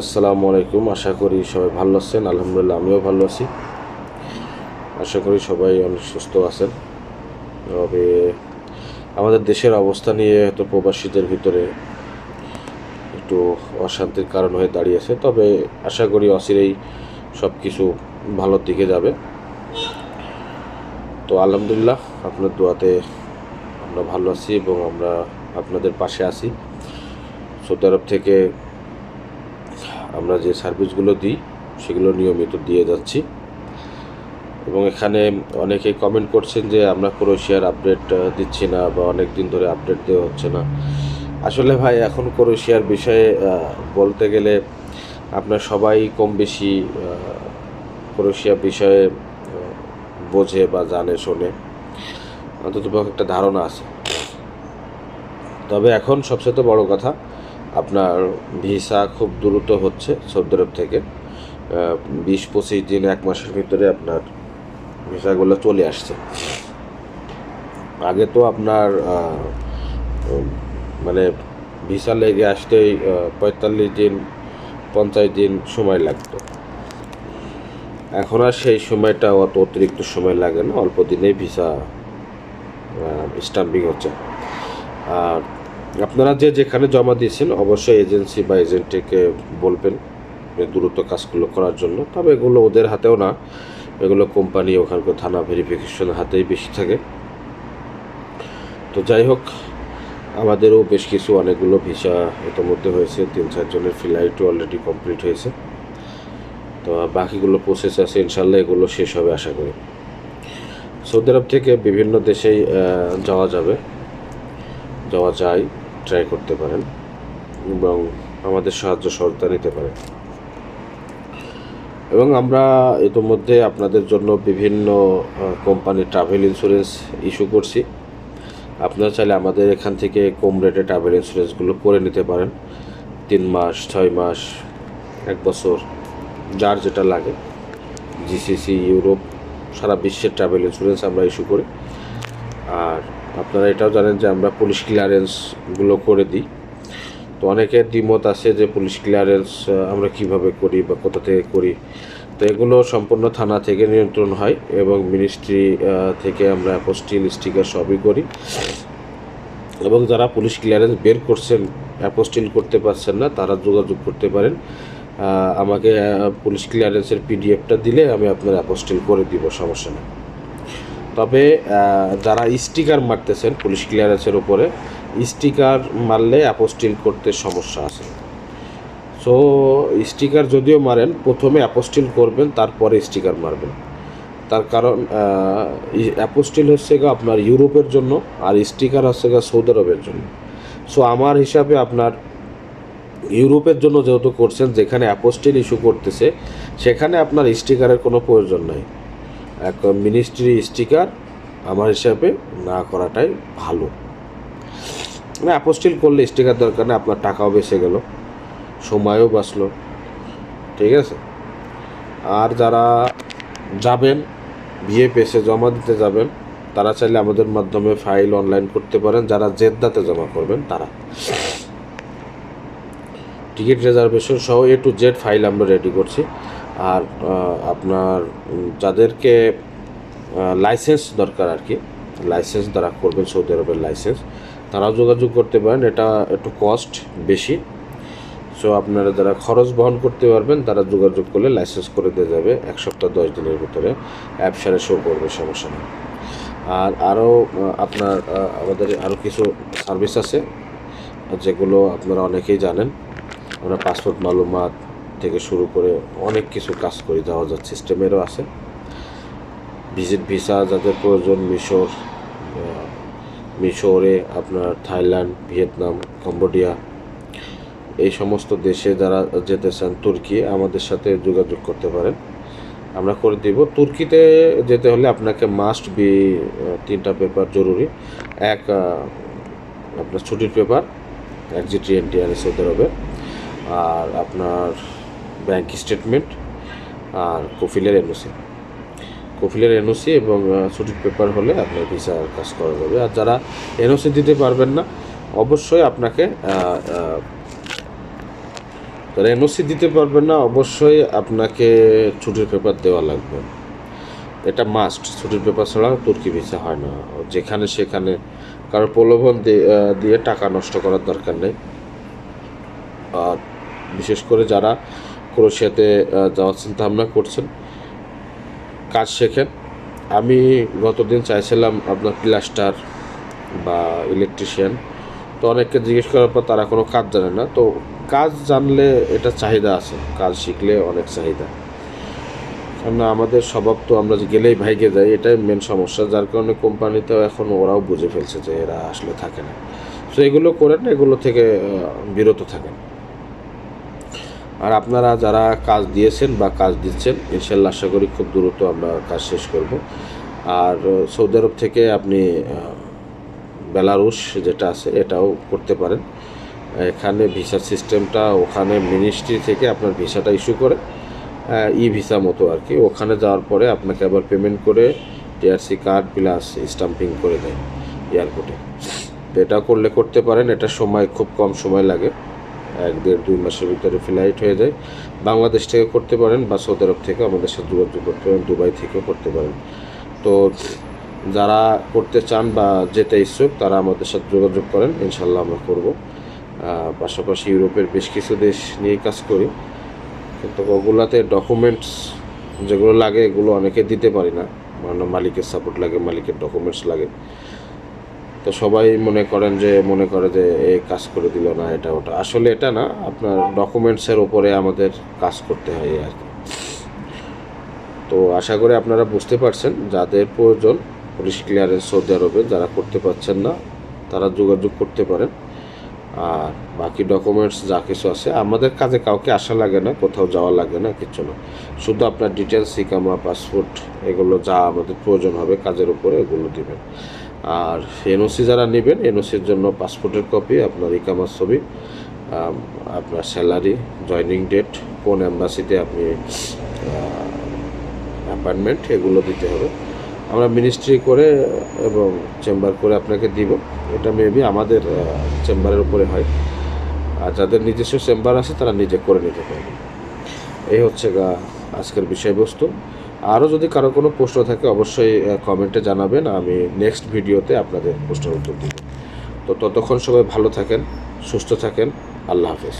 আসসালামু আলাইকুম। আশা করি সবাই ভালো আছেন। আলহামদুলিল্লাহ, আমিও ভালো আছি। আশা করি সবাই অনেক সুস্থ আছেন। তবে আমাদের দেশের অবস্থা নিয়ে হয়তো প্রবাসীদের ভিতরে একটু অশান্তির কারণ হয়ে দাঁড়িয়েছে। তবে আশা করি অচিরেই সব কিছু ভালোর দিকে যাবে। তো আলহামদুলিল্লাহ, আপনার দোয়াতে আমরা ভালো আছি এবং আমরা আপনাদের পাশে আছি। সৌদি আরব থেকে আমরা যে সার্ভিসগুলো দিই, সেগুলো নিয়মিত দিয়ে যাচ্ছি। এবং এখানে অনেকেই কমেন্ট করছেন যে, আমরা ক্রোয়েশিয়ার আপডেট দিচ্ছি না বা অনেক দিন ধরে আপডেট দেওয়া হচ্ছে না। আসলে ভাই, এখন ক্রোয়েশিয়ার বিষয়ে বলতে গেলে আপনার সবাই কম বেশি ক্রোয়েশিয়া বিষয়ে বোঝে বা জানে, শোনে। অন্তত একটা ধারণা আছে। তবে এখন সবচেয়ে বড় কথা আপনার ভিসা খুব দ্রুত হচ্ছে সৌদি আরব থেকে। বিশ পঁচিশ দিন, এক মাসের ভিতরে আপনার ভিসাগুলো চলে আসছে। আগে তো আপনার মানে ভিসা লেগে আসতেই পঁয়তাল্লিশ দিন, পঞ্চাশ দিন সময় লাগতো। এখন আর সেই সময়টা অত অতিরিক্ত সময় লাগে না, অল্প দিনেই ভিসা স্টাম্পিং হচ্ছে। আর আপনারা যে যেখানে জমা দিয়েছেন, অবশ্যই এজেন্সি বা এজেন্টকে বলবেন দ্রুত কাজগুলো করার জন্য। তবে এগুলো ওদের হাতেও না। এগুলো কোম্পানি, ওখানকার থানা ভেরিফিকেশনের হাতেই বেশি থাকে। তো যাই হোক, আমাদেরও বেশ কিছু অনেকগুলো ভিসা ইতিমধ্যে হয়েছে। তিন চারজনের ফ্লাইটও অলরেডি কমপ্লিট হয়েছে। তো বাকিগুলো প্রসেস আছে ইনশাল্লাহ এগুলো শেষ হবে, আশা করি। সৌদি আরব থেকে বিভিন্ন দেশেই যাওয়া যাবে। যাওয়া যায়। ট্রাই করতে পারেন এবং আমাদের সাহায্য সহযোগিতা নিতে পারেন। এবং আমরা ইতিমধ্যে আপনাদের জন্য বিভিন্ন কোম্পানি ট্রাভেল ইন্স্যুরেন্স ইস্যু করছি। আপনারা চাইলে আমাদের এখান থেকে কম রেটে ট্রাভেল ইন্স্যুরেন্সগুলো করে নিতে পারেন। তিন মাস, ছয় মাস, এক বছর, যার যেটা লাগে। জিসিসি ইউরোপ সারা বিশ্বের ট্রাভেল ইন্স্যুরেন্স আমরা ইস্যু করি। আর আপনারা এটাও জানেন যে আমরা পুলিশ ক্লিয়ারেন্সগুলো করে দিই। তো অনেকের দ্বিমত আছে যে পুলিশ ক্লিয়ারেন্স আমরা কীভাবে করি বা কোথা থেকে করি। তো এগুলো সম্পূর্ণ থানা থেকে নিয়ন্ত্রণ হয় এবং মিনিস্ট্রি থেকে আমরা অ্যাপোস্টিল স্টিকার সবই করি। এবং যারা পুলিশ ক্লিয়ারেন্স বের করছেন অ্যাপোস্টিল করতে পারছেন না, তারা যোগাযোগ করতে পারেন। আমাকে পুলিশ ক্লিয়ারেন্সের পিডিএফটা দিলে আমি আপনার অ্যাপোস্টিল করে দিব, সমস্যা নেই। তবে যারা স্টিকার মারতেছেন, পুলিশ ক্লিয়ারেন্সের উপরে, স্টিকার মারলে অ্যাপোস্টিল করতে সমস্যা আছে। সো স্টিকার যদিও মারেন, প্রথমে অ্যাপোস্টিল করবেন, তারপরে স্টিকার মারবেন। তার কারণ অ্যাপোস্টিল হচ্ছে গা আপনার ইউরোপের জন্য, আর স্টিকার হচ্ছে গা সৌদি আরবের জন্য। সো আমার হিসাবে আপনার ইউরোপের জন্য যেহেতু করছেন, যেখানে অ্যাপোস্টিল ইস্যু করতেছে, সেখানে আপনার স্টিকারের কোনো প্রয়োজন নাই। এক মিনিস্ট্রি স্টিকার আমার হিসাবে না করাটাই ভালো। মানে অ্যাপোস্টিল করলে স্টিকার দরকার নেই, আপনার টাকাও বেঁচে গেল, সময়ও বাঁচলো, ঠিক আছে? আর যারা যাবেন, বিয়ে পেসে জমা দিতে যাবেন, তারা চাইলে আমাদের মাধ্যমে ফাইল অনলাইন করতে পারেন, যারা জেদ্দাতে জমা করবেন, তারা। টিকিট রিজার্ভেশন সহ এ টু জেড ফাইল আমরা রেডি করছি। আর আপনার যাদেরকে লাইসেন্স দরকার আর কি লাইসেন্স দ্বারা করবেন সৌদি আরবের লাইসেন্স তারাও যোগাযোগ করতে পারেন, এটা একটু কস্ট বেশি। সো আপনারা যারা খরচ বহন করতে পারবেন, তারা যোগাযোগ করলে লাইসেন্স করে দিয়ে যাবে এক সপ্তাহ, দশ দিনের ভিতরে। অ্যাপ সারে শো করবে, সমস্যা নেই। আর আরও আপনার আমাদের আরও কিছু সার্ভিস আছে, যেগুলো আপনারা অনেকেই জানেন। আমরা পাসপোর্ট মালুমাত থেকে শুরু করে অনেক কিছু কাজ করি দেওয়া যাচ্ছে সিস্টেমেরও আছে। ভিজিট ভিসা যাদের প্রয়োজন, মিশর মিশরে আপনার থাইল্যান্ড, ভিয়েতনাম, কম্বোডিয়া, এই সমস্ত দেশে যারা যেতে চান তুর্কি, আমাদের সাথে যোগাযোগ করতে পারেন। আমরা করে দিব। তুর্কিতে যেতে হলে আপনাকে মাস্ট বি তিনটা পেপার জরুরি। এক আপনার ছুটির পেপার এক জি টি এন টি আর সৌদি আরবে আর আপনার ব্যাংক স্টেটমেন্ট আর কফিলের এনওসি। কফিলের এনওসি এবং ছুটির পেপার হলে আপনার ভিসার কাজ করা যাবে। আর যারা এনওসি দিতে পারবেন না, অবশ্যই আপনাকে তারা এনওসি দিতে পারবেন না, অবশ্যই আপনাকে ছুটির পেপার দেওয়া লাগবে। এটা মাস্ট ছুটির পেপার ছাড়া তুর্কি ভিসা হয় না। যেখানে সেখানে কারও প্রলোভন দিয়ে টাকা নষ্ট করার দরকার নেই। আর বিশেষ করে যারা ক্রোশিয়াতে যাওয়ার চিন্তা ভাবনা করছেন। কাজ শেখেন। আমি গতদিন চাইছিলাম আপনার প্লাস্টার বা ইলেকট্রিশিয়ান। তো অনেককে জিজ্ঞেস করার পর তারা কোনো কাজ জানে না। তো কাজ জানলে এটা চাহিদা আছে। কাজ শিখলে অনেক চাহিদা। কারণ আমাদের স্বভাব তো আমরা গেলেই ভাইগে যাই, এটাই মেন সমস্যা। যার কারণে কোম্পানিতেও এখন ওরাও বুঝে ফেলছে যে এরা আসলে থাকে না। তো এগুলো করেন, এগুলো থেকে বিরত থাকেন। আর আপনারা যারা কাজ দিয়েছেন বা কাজ দিচ্ছেন, ইনশাল্লাহ আশা করি খুব দ্রুত আমরা কাজ শেষ করব। আর সৌদি আরব থেকে আপনি বেলারুশ যেটা আছে, এটাও করতে পারেন। এখানে ভিসা সিস্টেমটা, ওখানে মিনিস্ট্রি থেকে আপনার ভিসাটা ইস্যু করে ই ভিসা মতো আর কি। ওখানে যাওয়ার পরে আপনাকে আবার পেমেন্ট করে টিআরসি কার্ড প্লাস স্টাম্পিং করে দেয় এয়ারপোর্টে। তো এটা করলে করতে পারেন, এটা সময়, খুব কম সময় লাগে। এক দেড় দুই মাসের ভিতরে ফ্লাইট হয়ে যায়। বাংলাদেশ থেকে করতে পারেন বা সৌদি আরব থেকে আমাদের সাথে যোগাযোগ করতে পারেন, দুবাই থেকেও করতে পারেন। তো যারা করতে চান বা যেতে ইচ্ছুক, তারা আমাদের সাথে যোগাযোগ করেন ইনশাল্লাহ আমরা করব। পাশাপাশি ইউরোপের বেশ কিছু দেশ নিয়ে কাজ করি। কিন্তু ওগুলাতে ডকুমেন্টস যেগুলো লাগে, এগুলো অনেকে দিতে পারি না। মানে মালিকের সাপোর্ট লাগে, মালিকের ডকুমেন্টস লাগে। তো সবাই মনে করেন যে, মনে করে যে এই কাজ করে দিল না, এটা ওটা। আসলে এটা না, আপনার ডকুমেন্টসের উপরে আমাদের কাজ করতে হয় আর কি। তো আশা করি আপনারা বুঝতে পারছেন, যাদের প্রয়োজন পুলিশ ক্লিয়ারেন্স সৌদি আরবে, যারা করতে পারছেন না, তারা যোগাযোগ করতে পারেন। আর বাকি ডকুমেন্টস যা কিছু আছে, আমাদের কাজে কাউকে আসা লাগে না, কোথাও যাওয়া লাগে না কিছু না। শুধু আপনার ডিটেলস সিকামা পাসপোর্ট এগুলো যা আমাদের প্রয়োজন হবে কাজের উপরে, এগুলো দিবেন। আর এনওসি যারা নেবেন, এনওসির জন্য পাসপোর্টের কপি, আপনার ইকামার ছবি আপনার স্যালারি, জয়নিং ডেট, কোন অ্যাম্বাসিতে আপনি অ্যাপয়েন্টমেন্ট, এগুলো দিতে হবে। আমরা মিনিস্ট্রি করে এবং চেম্বার করে আপনাকে দিব। এটা মেবি আমাদের চেম্বারের উপরে হয়। আর যাদের নিজস্ব চেম্বার আছে, তারা নিজে করে নিতে পারবে। এই হচ্ছে গা, আজকের বিষয়বস্তু। আরও যদি কারও কোনো প্রশ্ন থাকে, অবশ্যই কমেন্টে জানাবেন। আমি নেক্সট ভিডিওতে আপনাদের প্রশ্নের উত্তর দিব। তো ততক্ষণ সবাই ভালো থাকেন, সুস্থ থাকেন। আল্লাহ হাফেজ।